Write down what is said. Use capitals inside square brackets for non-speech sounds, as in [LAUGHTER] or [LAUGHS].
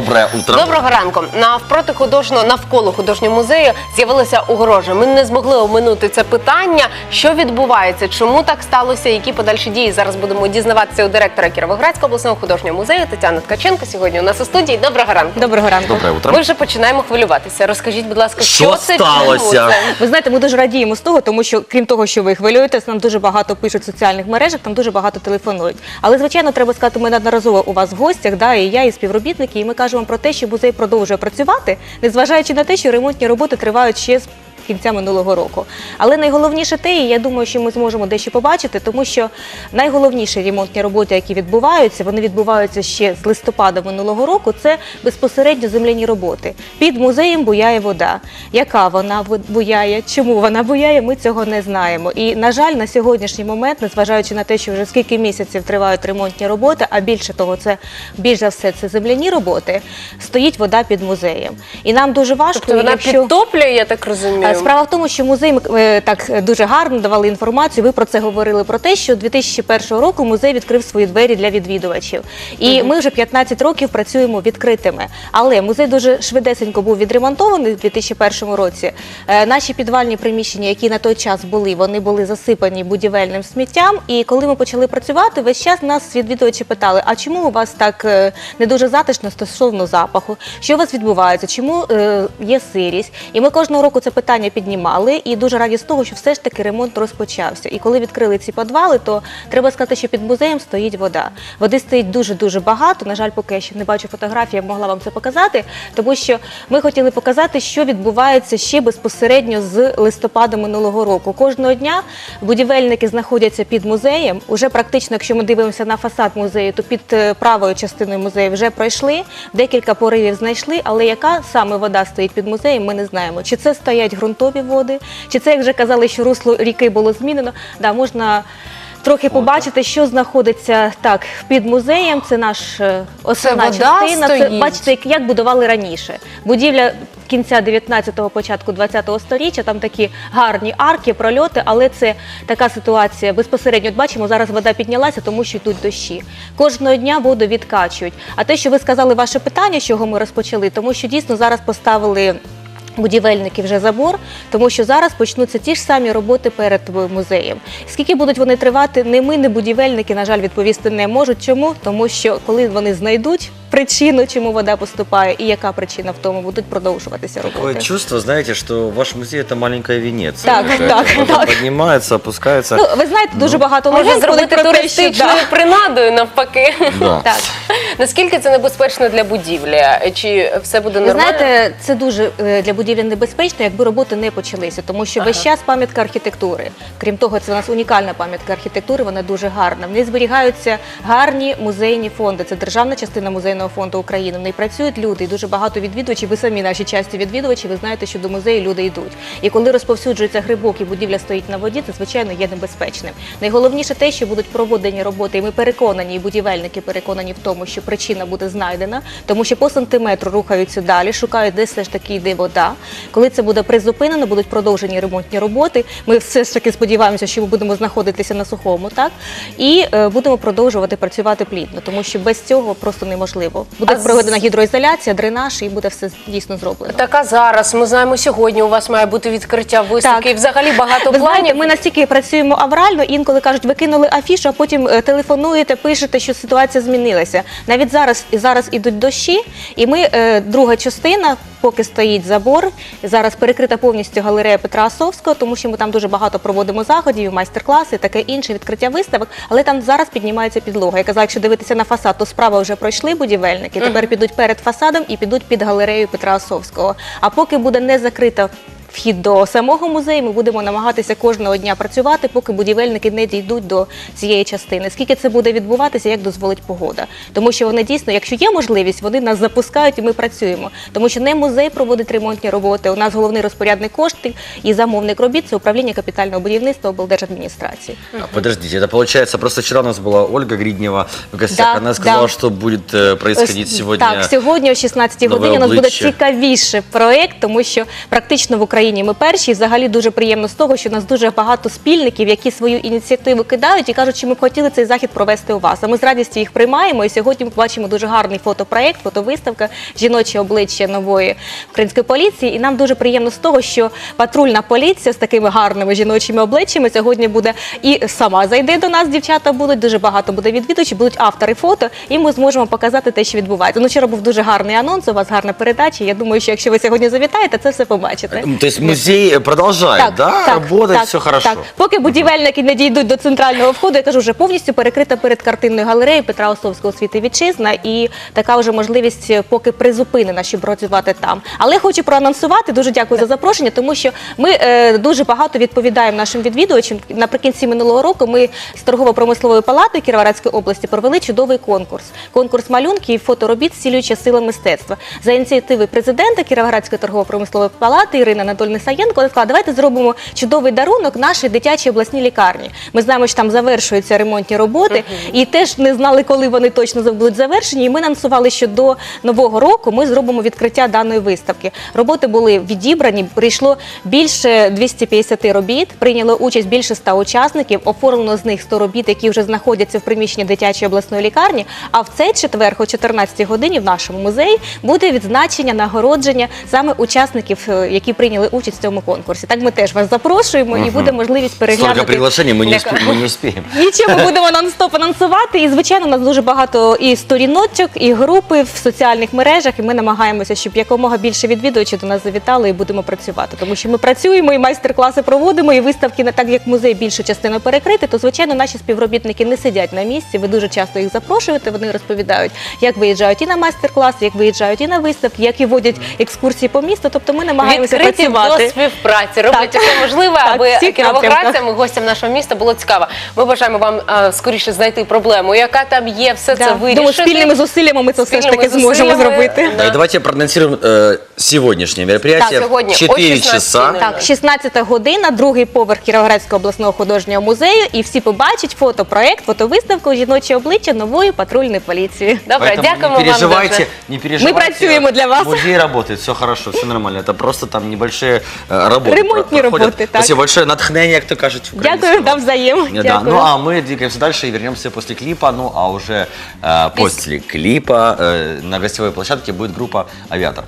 Доброе утро. Доброго ранку. Навпроти художнього навколо художнього музею з'явилася огорожа. Ми не змогли оминути це питання. Що відбувається? Чому так сталося? Які подальші дії зараз будемо дізнаватися у директора Кіровоградського обласного художнього музею Тетяни Ткаченко. Сьогодні у нас у студії. Доброго ранку. Доброго ранку. Доброе утро. Ми вже починаємо хвилюватися. Розкажіть, будь ласка, що, Що це сталося? Ви знаєте, ми дуже радіємо з того, тому що крім того, що ви хвилюєтесь, нам дуже багато пишуть в соціальних мережах, там дуже багато телефонують. Але звичайно, треба сказати, ми неодноразово у вас в гостях, да, і я, і співробітники, і ми кажемо про те, що музей продовжує працювати, незважаючи на те, що ремонтні роботи тривають ще з кінця минулого року. Але найголовніше те, і я думаю, що ми зможемо дещо побачити, тому що найголовніші ремонтні роботи, які відбуваються, вони відбуваються ще з листопада минулого року. Це безпосередньо земляні роботи. Під музеєм буяє вода. Яка вона буяє? Чому вона буяє? Ми цього не знаємо. І на жаль, на сьогоднішній момент, незважаючи на те, що вже скільки місяців тривають ремонтні роботи, а більше того, це більш за все це земляні роботи, стоїть вода під музеєм. І нам дуже важко, Тобто вона якщо... підтоплює, я так розумію. Е, Справа в тому, що музей е, так е, дуже гарно давали інформацію. Ви про це говорили про те, що 2001 року музей відкрив свої двері для відвідувачів. І ми вже 15 років працюємо відкритими. Але музей дуже швидесенько був відремонтований у 2001 році. Наші підвальні приміщення, які на той час були, вони були засипані будівельним сміттям. І коли ми почали працювати, весь час нас відвідувачі питали: а чому у вас так не дуже затишно стосовно запаху? Що у вас відбувається? Чому є сирість? І ми кожного року це питання піднімали, і дуже раді з того, що все ж таки ремонт розпочався. І коли відкрили ці підвали, то треба сказати, що під музеєм стоїть вода. Води стоїть дуже дуже багато. На жаль, поки я ще не бачу фотографії, я могла вам це показати, тому що ми хотіли показати, що відбувається ще безпосередньо з листопада минулого року. Кожного дня будівельники знаходяться під музеєм. Уже практично, якщо ми дивимося на фасад музею, то під е, правою частиною музею вже пройшли. Декілька поривів знайшли, але яка саме вода стоїть під музеєм, ми не знаємо. Чи це стоять ґрунтові води, чи це, як вже казали, що русло ріки було змінено. Да, можна трохи побачити, що знаходиться так під музеєм. Це наш е, основна вода частина. Це стоїть? бачите, як, як будували раніше. Будівля кінця 19-го, початку 20-го сторіччя, там такі гарні арки, прольоти, але це така ситуація безпосередньо. От бачимо, зараз вода піднялася, тому що йдуть дощі. Кожного дня воду відкачують. А те, що ви сказали, ваше питання, з чого ми розпочали, тому що дійсно зараз поставили. Будівельники вже забор, тому що зараз почнуться ті ж самі роботи перед музеєм. Скільки будуть вони тривати, не ми, не будівельники, на жаль, відповісти не можуть. Чому? Тому що коли вони знайдуть причину, чому вода поступає, і яка причина в тому, будуть продовжуватися Такое роботи. чувство, знаете, что ваш музей это маленькая Венеция. Так, Какая-то. так, Вода так. поднимается, опускается. Ну, ви знаєте, дуже багато Може легенд, коли зробити про те, що туристичною да. принадою навпаки. Да. [LAUGHS] так. Наскільки це небезпечно для будівлі? Чи все буде Ви нормально? знаєте, це дуже е, для будівлі небезпечно, якби роботи не почалися, тому що весь час пам'ятка архітектури. Крім того, це у нас унікальна пам'ятка архітектури, вона дуже гарна. В ній зберігаються гарні музейні фонди. Це державна частина музейного фонду України. В ній працюють люди, і дуже багато відвідувачів. Ви самі наші часті відвідувачі. Ви знаєте, що до музею люди йдуть. І коли розповсюджується грибок і будівля стоїть на воді, це звичайно є небезпечним. Найголовніше те, що будуть проводені роботи, і ми переконані, і будівельники переконані в тому, що причина буде знайдена, тому що по сантиметру рухаються далі, шукають, де все ж таки йде вода. Коли це буде призупинено, будуть продовжені ремонтні роботи. Ми все ж таки сподіваємося, що ми будемо знаходитися на сухому, так і е, будемо продовжувати працювати плідно, тому що без цього просто неможливо. Буде А з- гідроізоляція, дренаж, і буде все дійсно зроблено. Така зараз. Ми знаємо, сьогодні у вас має бути відкриття виставки. І взагалі багато Ви знаєте, ми настільки працюємо аврально, інколи кажуть, викинули афішу, а потім е, телефонуєте, пишете, що ситуація змінилася. Навіть зараз і зараз ідуть дощі, і ми е, друга частина, поки стоїть забор. Зараз перекрита повністю галерея Петра Асовського, тому що ми там дуже багато проводимо заходів, майстер-класи, таке інше відкриття виставок. Але там зараз піднімається підлога. Я казала, якщо дивитися на фасад, то справа вже пройшли будівельники. Тепер підуть перед фасадом і підуть під галерею Петра Осовського. А поки буде не закрита вхід до самого музею. Ми будемо намагатися кожного дня працювати, поки будівельники не дійдуть до цієї частини. Скільки це буде відбуватися, як дозволить погода? Тому що вони дійсно, якщо є можливість, вони нас запускають і ми працюємо. Тому що не музей проводить ремонтні роботи. У нас головний розпорядник коштів і замовник робіт це управління капітального будівництва облдержадміністрації. А, Подождите, это получается, просто вчера у нас была Ольга Гриднева в гостях, Да, она сказала, да. что будет э, происходить Ось, сегодня. Так, сьогодні о 16 нове годині у нас буде обличчя. цікавіше проєкт, тому що практично в Україні Україні ми перші. Взагалі дуже приємно з того, що у нас дуже багато спільників, які свою ініціативу кидають і кажуть, що ми б хотіли цей захід провести у вас. А ми з радістю їх приймаємо. І сьогодні ми бачимо дуже гарний фотопроект, фотовиставка жіноче обличчя нової української поліції. І нам дуже приємно з того, що патрульна поліція з такими гарними жіночими обличчями сьогодні буде і сама зайде до нас. Дівчата будуть дуже багато буде відвідувачів, будуть автори фото, і ми зможемо показати те, що відбувається. Ну вчора був дуже гарний анонс. У вас гарна передача. Я думаю, що якщо ви сьогодні завітаєте, це все побачите. То есть музей продолжает, да, работать, все хорошо. Так. Поки будівельники не дійдуть до центрального входу, я кажу, вже повністю перекрита перед картинною галереєю Петра Осовського світи вітчизна, і така вже можливість е, поки призупинена, щоб працювати там. Але хочу проанонсувати. Дуже дякую за запрошення, тому що ми е, дуже багато відповідаємо нашим відвідувачам. Наприкінці минулого року ми з торгово-промислової палати Кіровоградської області провели чудовий конкурс. Конкурс малюнків і фоторобіт «Зцілююча сила мистецтва за ініціативи президента Кіровоградської торгово-промислової палати Ірини Анатольовни Саєнко. Вона сказала, давайте зробимо чудовий дарунок нашій дитячій обласній лікарні. Ми знаємо, що там завершуються ремонтні роботи, і теж не знали, коли вони точно будуть завершені. І ми анонсували, що до нового року ми зробимо відкриття даної виставки. Роботи були відібрані, прийшло більше 250 робіт, прийняло участь більше 100 учасників. Оформлено з них 100 робіт, які вже знаходяться в приміщенні дитячої обласної лікарні. А в цей четвер, о 14 годині, в нашому музеї буде відзначення нагородження саме учасників, е, які прийняли участь в цьому конкурсі. Так ми теж вас запрошуємо і буде можливість переглянути. Столько приглашений мы не, успеем. [LAUGHS] Нічого, ми будемо нон-стоп анонсувати. І звичайно, у нас дуже багато і сторіночок, і групи в соціальних мережах. І ми намагаємося, щоб якомога більше відвідувачів до нас завітали і будемо працювати. Тому що ми працюємо і майстер-класи проводимо, і виставки не так як музей більшу частину перекрити. То звичайно, наші співробітники не сидять на місці. Ви дуже часто їх запрошуєте. Вони розповідають, як виїжджають і на майстер-класи, як виїжджають і на виставки, як і водять екскурсії по місту. Тобто ми намагаємося Відкриті працювати до співпраці, роблять Так. все можливе, Так, аби всіх кіровоградцям і гостям нашого міста було цікаво. Ми бажаємо вам е, скоріше знайти проблему, яка там є, все це Да. вирішити. Думаю, спільними зусиллями ми це все ж Спільними таки зможемо зусиллями. зробити. Да, и давайте проанонсируем э, сегодняшнее мероприятие. Так, сегодня в о 4 16:00. часа. Так, 16 година, другий поверх Кіровоградського обласного художнього музею, і всі побачать фотопроект, фотовиставку жіноче обличчя нової патрульної поліції. Добре, Поэтому дякуємо не вам переживайте, дуже. не переживайте. працюємо для вас. Музей работает, все хорошо, все нормально. Это просто там небольшие э, работы. Ремонтні проходят. роботи, так. Спасибо большое. Натхнение, як то кажуть. Дякую, українською. навзаєм. Да, Дякую. ну а мы двигаемся дальше и вернемся после клипа. Ну а уже э, после клипа э, на гостевой площадке будет группа «Авиатор».